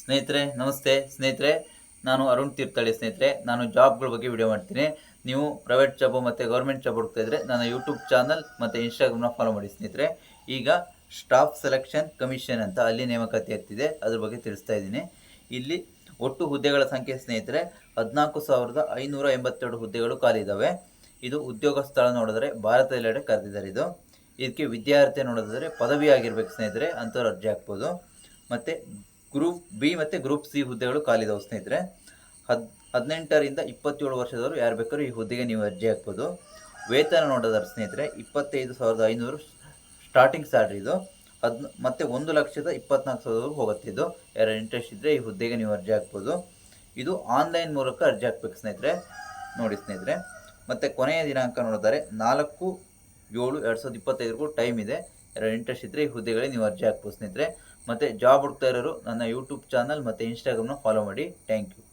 ಸ್ನೇಹಿತರೆ, ನಮಸ್ತೆ. ಸ್ನೇಹಿತರೆ, ನಾನು ಅರುಣ್ ತೀರ್ಥಹಳ್ಳಿ ಸ್ನೇಹಿತರೆ. ನಾನು ಜಾಬ್ಗಳ ಬಗ್ಗೆ ವಿಡಿಯೋ ಮಾಡ್ತೀನಿ. ನೀವು ಪ್ರೈವೇಟ್ ಜಾಬ್ ಮತ್ತು ಗೌರ್ಮೆಂಟ್ ಜಾಬ್ ಹುಡುಕ್ತಾ ಇದ್ರೆ ನನ್ನ ಯೂಟ್ಯೂಬ್ ಚಾನಲ್ ಮತ್ತು ಇನ್ಸ್ಟಾಗ್ರಾಮ್ನ ಫಾಲೋ ಮಾಡಿ ಸ್ನೇಹಿತರೆ. ಈಗ ಸ್ಟಾಫ್ ಸೆಲೆಕ್ಷನ್ ಕಮಿಷನ್ ಅಂತ ಅಲ್ಲಿ ನೇಮಕಾತಿ ಆಗ್ತಿದೆ. ಅದ್ರ ಬಗ್ಗೆ ತಿಳಿಸ್ತಾ ಇದ್ದೀನಿ. ಇಲ್ಲಿ ಒಟ್ಟು ಹುದ್ದೆಗಳ ಸಂಖ್ಯೆ ಸ್ನೇಹಿತರೆ, ಹದಿನಾಲ್ಕು ಸಾವಿರದ ಐನೂರ ಎಂಬತ್ತೆರಡು ಹುದ್ದೆಗಳು ಖಾಲಿ ಇದ್ದಾವೆ ಇದು ಉದ್ಯೋಗ ಸ್ಥಳ ನೋಡಿದ್ರೆ ಭಾರತದೆಲ್ಲೆಡೆ ಕರೆದಿದ್ದಾರೆ ಇದು. ಇದಕ್ಕೆ ವಿದ್ಯಾರ್ಥಿ ನೋಡೋದಾದರೆ ಪದವಿ ಆಗಿರ್ಬೇಕು ಸ್ನೇಹಿತರೆ ಅಂಥವ್ರು ಅರ್ಜಿ ಹಾಕ್ಬೋದು. ಮತ್ತು ಗ್ರೂಪ್ ಬಿ ಮತ್ತು ಗ್ರೂಪ್ ಸಿ ಹುದ್ದೆಗಳು ಖಾಲಿದಾವೆ ಸ್ನೇಹಿತರೆ ಹದ್ ಹದಿನೆಂಟರಿಂದ ಇಪ್ಪತ್ತೇಳು ವರ್ಷದವರು ಯಾರು ಬೇಕಾದ್ರೂ ಈ ಹುದ್ದೆಗೆ ನೀವು ಅರ್ಜಿ ಹಾಕ್ಬೋದು. ವೇತನ ನೋಡೋದಾದ್ರೆ ಸ್ನೇಹಿತರೆ ಇಪ್ಪತ್ತೈದು ಸಾವಿರದ ಐನೂರು ಸ್ಟಾರ್ಟಿಂಗ್ ಸ್ಯಾಲ್ರಿ ಇದು. ಹದ್ ಮತ್ತು ಒಂದು ಲಕ್ಷದ ಇಪ್ಪತ್ನಾಲ್ಕು ಸಾವಿರದವರೆಗೂ ಹೋಗುತ್ತೆ ಇದು. ಯಾರು ಇಂಟ್ರೆಸ್ಟ್ ಇದ್ದರೆ ಈ ಹುದ್ದೆಗೆ ನೀವು ಅರ್ಜಿ ಹಾಕ್ಬೋದು. ಇದು ಆನ್ಲೈನ್ ಮೂಲಕ ಅರ್ಜಿ ಹಾಕ್ಬೇಕು ಸ್ನೇಹಿತರೆ. ನೋಡಿ ಸ್ನೇಹಿತರೆ. ಮತ್ತು ಕೊನೆಯ ದಿನಾಂಕ ನೋಡಿದರೆ ನಾಲ್ಕು ಏಳು ಎರಡು ಸಾವಿರದ ಇಪ್ಪತ್ತೈದರಿಗೂ ಟೈಮ್ ಇದೆ. ಯಾರು ಇಂಟ್ರೆಸ್ಟ್ ಇದ್ದರೆ ಈ ಹುದ್ದೆಗಳಿಗೆ ನೀವು ಅರ್ಜಿ ಹಾಕ್ಬೋದು ಸ್ನೇಹಿತರೆ. ಮತ್ತು ಜಾಬ್ ಹುಡ್ತಾ ಇರೋರು ನನ್ನ ಯೂಟ್ಯೂಬ್ ಚಾನಲ್ ಮತ್ತು ಇನ್ಸ್ಟಾಗ್ರಾಮ್ನ ಫಾಲೋ ಮಾಡಿ. Thank you